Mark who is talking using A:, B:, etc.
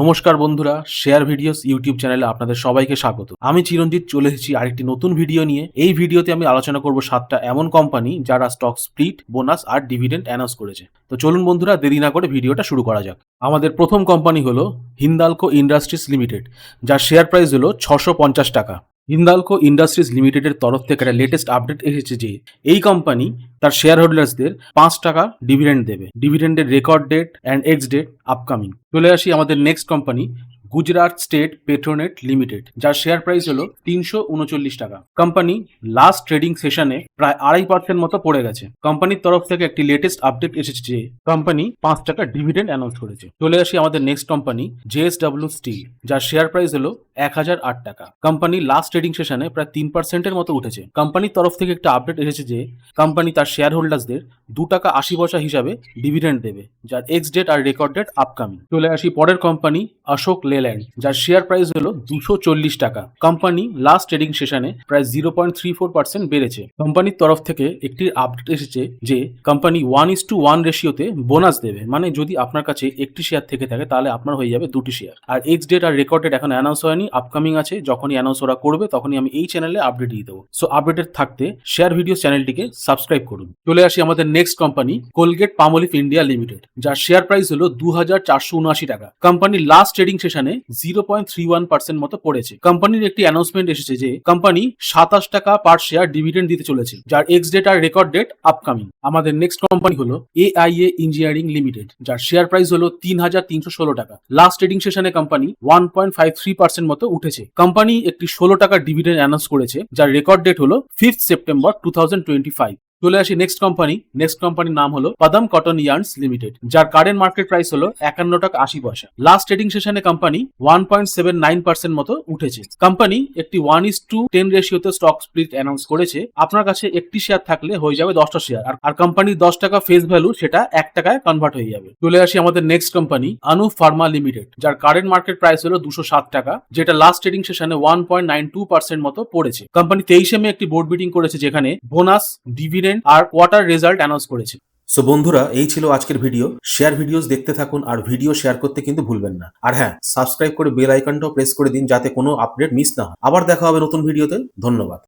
A: নমস্কার বন্ধুরা share videos YouTube চ্যানেলে আপনাদের সবাইকে স্বাগত। আমি চিরঞ্জিত, চলে এসেছি আরেকটি নতুন ভিডিও নিয়ে। এই ভিডিওতে আমি আলোচনা করব সাতটা এমন কোম্পানি যারা স্টক স্প্লিট বোনাস আর ডিভিডেন্ড অ্যানাউন্স করেছে। তো চলুন বন্ধুরা, দেরি না করে ভিডিওটা শুরু করা যাক। আমাদের প্রথম কোম্পানি হলো হিন্দালকো ইন্ডাস্ট্রিজ লিমিটেড, যার শেয়ার প্রাইস হলো ছশো পঞ্চাশ টাকা। হিন্দালকো ইন্ডাস্ট্রিজ লিমিটেডের তরফ থেকে একটা লেটেস্ট আপডেট এসেছে যে এই কোম্পানি তার শেয়ার হোল্ডার্সদের পাঁচ টাকা ডিভিডেন্ড দেবে। ডিভিডেন্ডের record date and ex date upcoming চলে আসি আমাদের next company Gujarat state petronet limited, যার শেয়ার প্রাইস হলো তিনশো উনচল্লিশ টাকা। কোম্পানি লাস্ট ট্রেডিং সেশনে প্রায় আড়াই পার্সেন্ট মতো পড়ে গেছে। কোম্পানির তরফ থেকে একটি লেটেস্ট আপডেট এসেছে যে কোম্পানি পাঁচ টাকা ডিভিডেন্ড অ্যানাউন্স করেছে। চলে আসি আমাদের নেক্সট কোম্পানি জেএসডব্লিউ স্টিল যার শেয়ার প্রাইস হলো এক হাজার আট টাকা। কোম্পানি লাস্ট ট্রেডিং সেশনে প্রায় তিন পার্সেন্টের মতো উঠেছে। কোম্পানির তরফ থেকে একটা আপডেট এসেছে যে কোম্পানি তার শেয়ার হোল্ডার্সদের দু টাকা আশি পয়সা হিসাবে ডিভিডেন্ড দেবে, যার এক্স ডেট আর রেকর্ড ডেট আপকামিং চলে আসি পরের কোম্পানি অশোক লেল্যান্ড যার শেয়ার প্রাইস হলো দুশো চল্লিশ টাকা। কোম্পানি লাস্ট ট্রেডিং সেশনে প্রায় zero point three four percent বেড়েছে। কোম্পানির তরফ থেকে একটি আপডেট এসেছে যে company one is to one রেশিওতে bonus দেবে। মানে যদি আপনার কাছে একটি শেয়ার থেকে থাকে, তাহলে আপনার হয়ে যাবে দুটি শেয়ার আর এক্স ডেট আর রেকর্ড ডেট এখন অ্যানাউন্স হয়নি। আপকামিং আছে, যখনই অ্যানাউন্স ওরা করবে, তখনই আমি এই চ্যানেলে আপডেট দিয়ে দেবো। সো আপডেটেড থাকতে শেয়ার ভিডিও চ্যানেলটিকে সাবস্ক্রাইব করুন। চলে আসি আমাদের next company Colgate Palmolive India limited যার শেয়ার প্রাইস হলো দু চারশো টাকা। কোম্পানির লাস্ট ট্রেডিং সেশনে zero point three one percent মতো পড়েছে। কোম্পানির একটি অ্যানাউন্সমেন্ট এসেছে যে কোম্পানি সাতাশ টাকা পার শেয়ার ডিভিডেন্ড দিতে চলেছে, যার এক্স ডেট আর রেকর্ড ডেট আপকামিং আমাদের নেক্সট কোম্পানি হলো এআইএ ইঞ্জিনিয়ারিং লিমিটেড যার শেয়ার প্রাইস হলো তিন হাজার তিনশো ষোলো টাকা। লাস্ট ট্রেডিং সেশনে company one point five three percent মতো উঠেছে। কোম্পানি একটি ষোলো টাকার ডিভিডেন্ড অ্যানাউন্স করেছে, যার রেকর্ড ডেট হলো fifth September two thousand twenty five চলে আসি নেক্সট কোম্পানি নেক্সট কোম্পানির নাম হলো পাদাম কটন ইয়ার্নস লিমিটেড যার কারেন্ট মার্কেট প্রাইস হলো একান্ন টাকা আশি পয়সা। লাস্ট ট্রেডিং সেশনে company one point seven nine percent মতো উঠেছে। কোম্পানি একটি ওয়ান ইস টু টেন রেশিওতে স্টক স্প্লিট অ্যানাউন্স করেছে। আপনার কাছে একটি শেয়ার থাকলে হয়ে যাবে দশটা শেয়ার আর- আর কোম্পানির দশ টাকা ফেস ভ্যালু সেটা এক টাকায় কনভার্ট হয়ে যাবে। চলে আসি আমাদের next company Anu pharma limited যার কারেন্ট মার্কেট প্রাইস হলো দুশো সাত টাকা, যেটা লাস্ট ট্রেডিং সেশনে one point nine two percent মতো পড়েছে। কোম্পানি তেইশে মে একটি বোর্ড মিটিং করেছে, যেখানে বোনাস ডিভিডেন্ড আর কোয়ার্টার রেজাল্ট অ্যানাউন্স করেছে।
B: সো বন্ধুরা, এই ছিল আজকের ভিডিও। শেয়ার ভিডিওস দেখতে থাকুন আর ভিডিও শেয়ার করতে কিন্তু ভুলবেন না। আর হ্যাঁ সাবস্ক্রাইব করে বেল আইকনটাও প্রেস করে দিন যাতে কোনো আপডেট মিস না হয়। আবার দেখা হবে নতুন ভিডিওতে ধন্যবাদ।